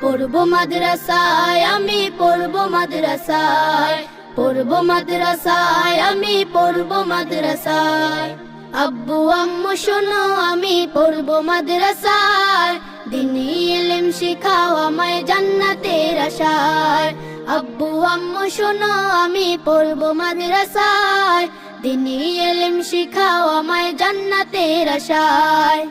পড়ব মাদ্রাসায়, আমি পড়ব মাদ্রাসায়। পড়ব মাদ্রাসায়, আমি পড়ব মাদ্রাসায়। আব্বু, আম্মু, শোনো, আমি পড়ব মাদ্রাসায়। দিনী এলেম শিখাও আমায় জান্নাতের আশায়। আব্বু, আম্মু, শোনো, আমি পড়ব মাদ্রাসায়। দিনী এলেম শিখাও আমায় জান্নাতের আশায়।